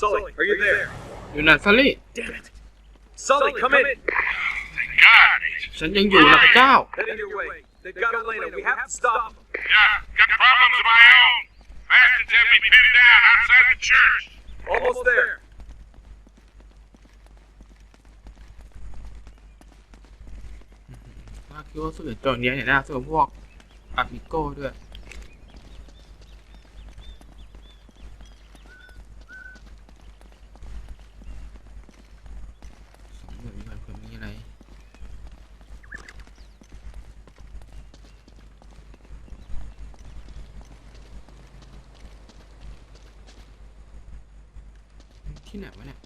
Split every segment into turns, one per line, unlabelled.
Sully, are you there?
อยู่ไหนซอรี่
Damn it. Sully, come in.
Thank God.
ฉันยังอยู่นะพระเจ้า
Heading your way. They've got Elena. We have to stop them.
Yeah, got problems of my own. Bastards have me pinned down outside the church.
Almost there.
ถ้าคิดว่าสื่อตัวเนี้ยเนี่ยน่าสื่อพวกอาบิโก้ด้วย ที่ไหนวะเนี่ย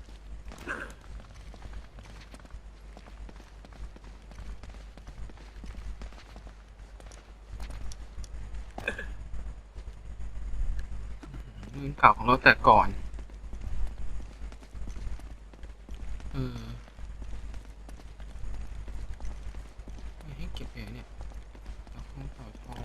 มือเก่าของเราแต่ก่อน เออไม่ให้เก็บเลยเนี่ยเอาของเต่าทอง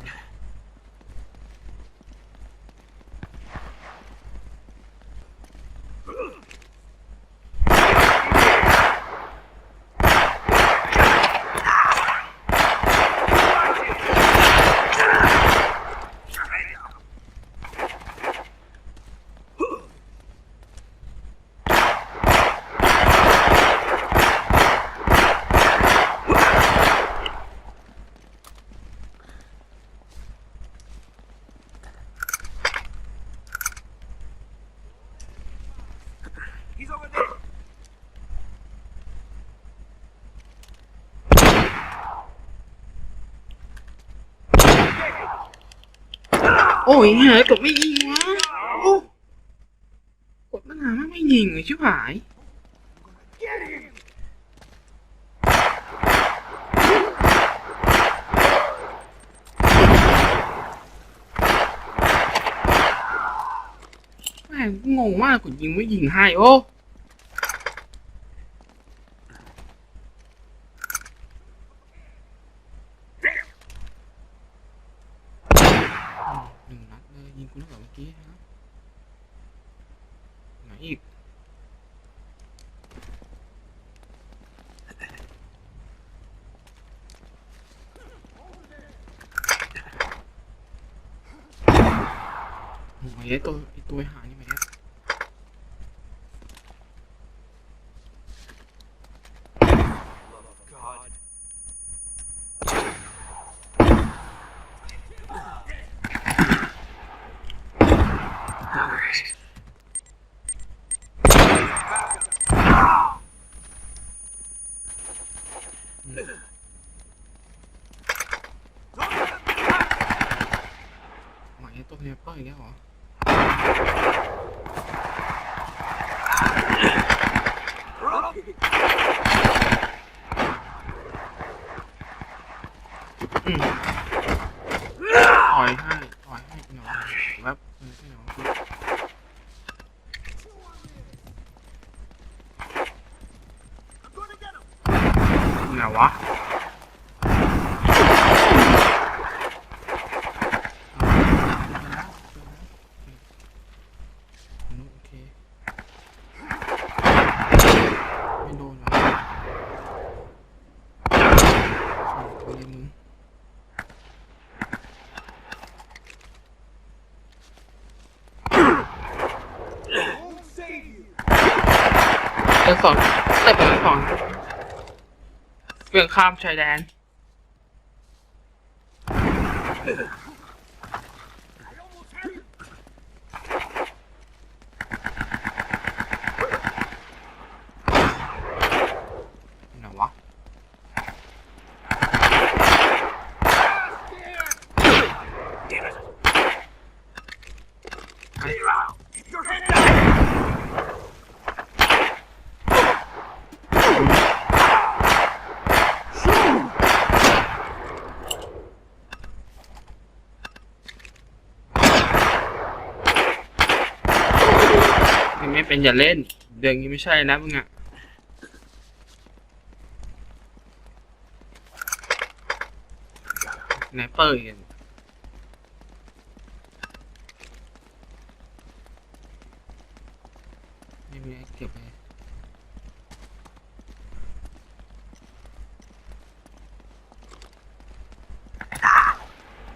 โอ้ยหายกดไม่ยิงวะกดตั้งนานมาไม่ยิงเลยชิบหายแม่งงงมากกดยิงไม่ยิงให้โอ้หนึ่งนัดเลยยิง กูตั้งแต่เมื่อกี้ฮะไหนอีก โอ้ยไอ้ตัวไอ้ตัวหานี่มาเนี่ย
Love of God.
หมายตัว เนี้ยเป้าอย่างเงี้ยเหรออ่อยให้ต่อยให้หน่อยแวบเออให้หน่อยไหนวะโอเคไม่โดนวะตัวนี้มึง เดินสองเตะไปสองเปลี่ยนข้ามชายแดนไหนวะ
Damn it.
ยังไม่ เป็นอย่าเล่น เดือนนี้ไม่ใช่นะมึงอะไหนเปิดกันไม่มีเก็บเลย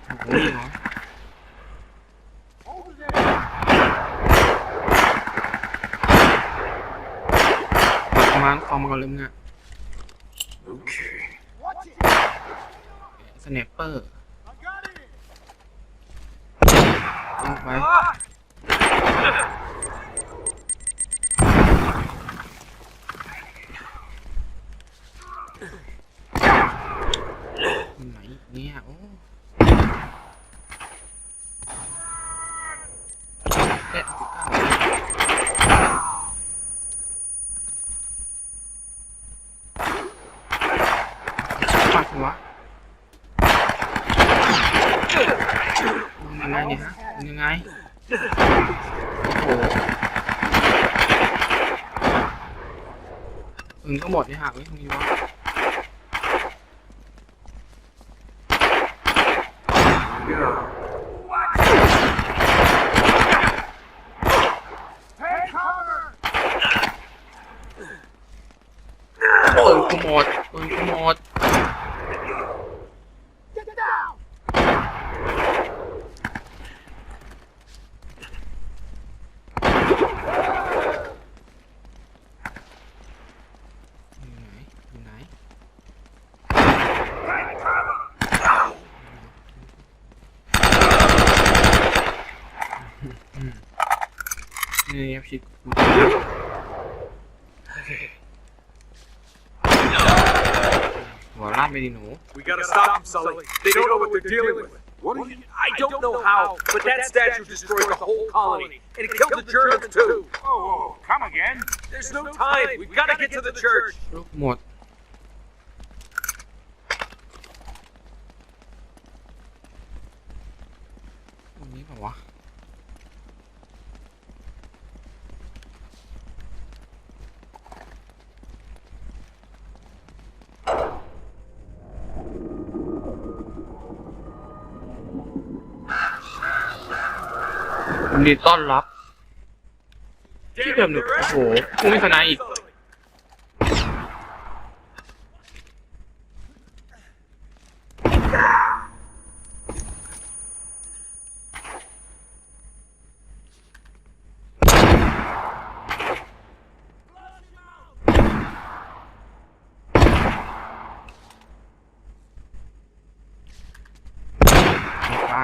โอ้โหเหรอป ระมาณคอมก่อนเลยมึงอะ
Okay.
สเนปเปอร์ลงไป
Ah!
ไหนเนี่ยโอ้ ปัดวะมันยังไงเนี่ยฮะยังไงโอ้โหอึงก็หมดเนี่ยหาไว้ตรงนี้วะ
Yeah.
ปืนกูหมดปืนกูหมด Well, not many.
We gotta stop them, Sully. They don't know what they're dealing with. What are you? I don't know how, but that statue destroyed the whole colony, and it killed the Germans too.
Oh, come again?
There's no time. We've got to get to the church.
What? ยินดีต้อนรับ ที่เดิมหนึ่งโอ้โหกูไม่ชนะอีกไป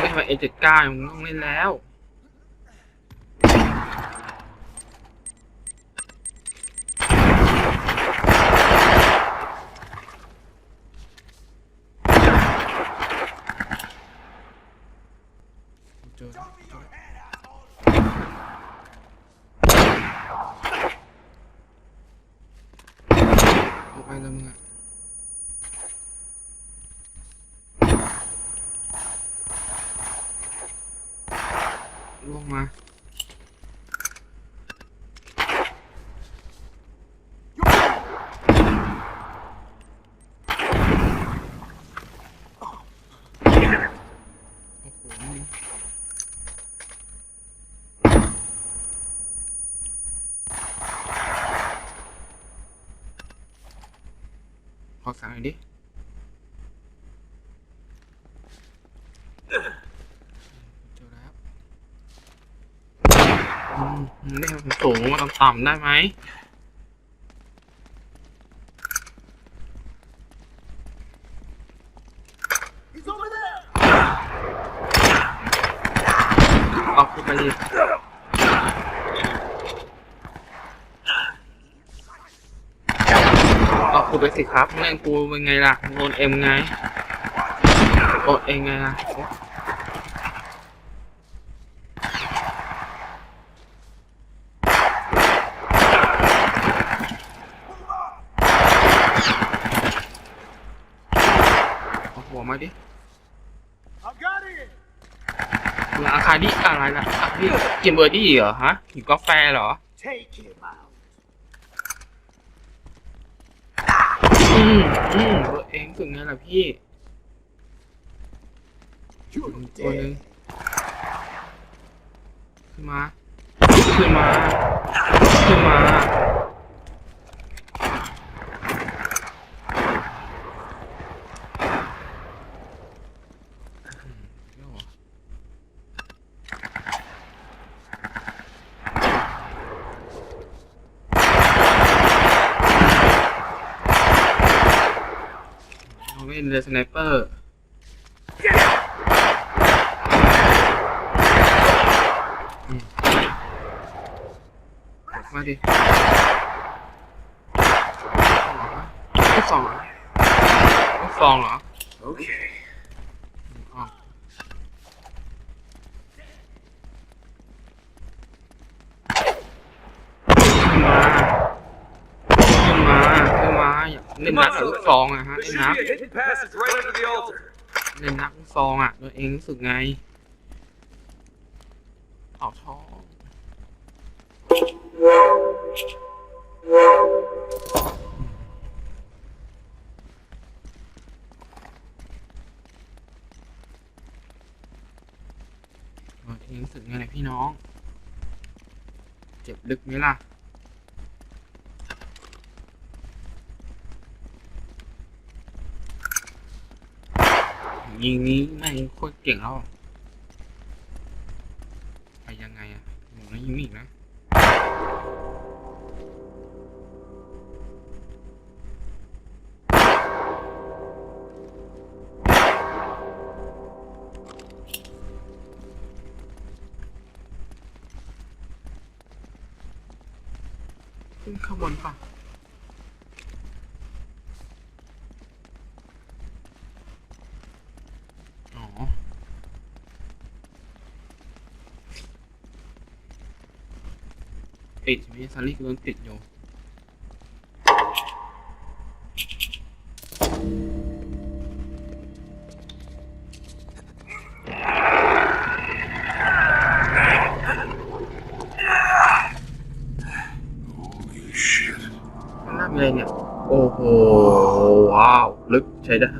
มึง ไม่ทำเอเจ็ดเก้ามึงต้องเล่นแล้ว เจอแล้วเจอแล้วเอาไปแล้วมึงอะล่วง มาโอ้โหมึงขอสั่งหน่อยดิ เจอแล้วอืมมึง ได้สูงมาต่ำๆได้ไหมเอาไปดิเอาคุไปสิครับเล่นกูเป็นไงล่ะโดนเอ็มไงโดนเองไงล่ะโอ๊ะเอาหัว มาดิ
I've got it!
มึงอาคาดิอะไรล่ะอาคาดิกินเบอร์ดี้เหรอฮะหิวกาแฟเหรอ
Take him out.
อืมอืมเบอร์เองถึงไงล่ะพี่
You're
ตัวหนึง
dead.
ขึ้นมา ขึ้นมา ขึ้นมา เราเล่นเรือสไนเปอร์มาดิลูกสองเหรอลูกสองเหรอ
โอ
เคอขึ้นมาขึ้นมาขึ้นมาอยากเล่ นักกับลูกซองอะฮะ
There
เล่น
should
นัก
be a hidden passage right under the altar.
เล่นนักลูกซองอะตัวเองรู้สึกไงเอาท้องตัวเองรู้สึกไงพี่น้อง เจ็บลึกไหมล่ะ ยิงนี้แม่งโคตรเก่งแล้วไปยังไงอะหนูนะยิงอีกนะขึ้นข้างบนป่ะ ติดใช่ไหมซารี่ก็โดนติดอยู่
Holy shit.
ข้างล่างมีอะไรเนี่ย โอ้โห ว้าว ลึกใช้ได้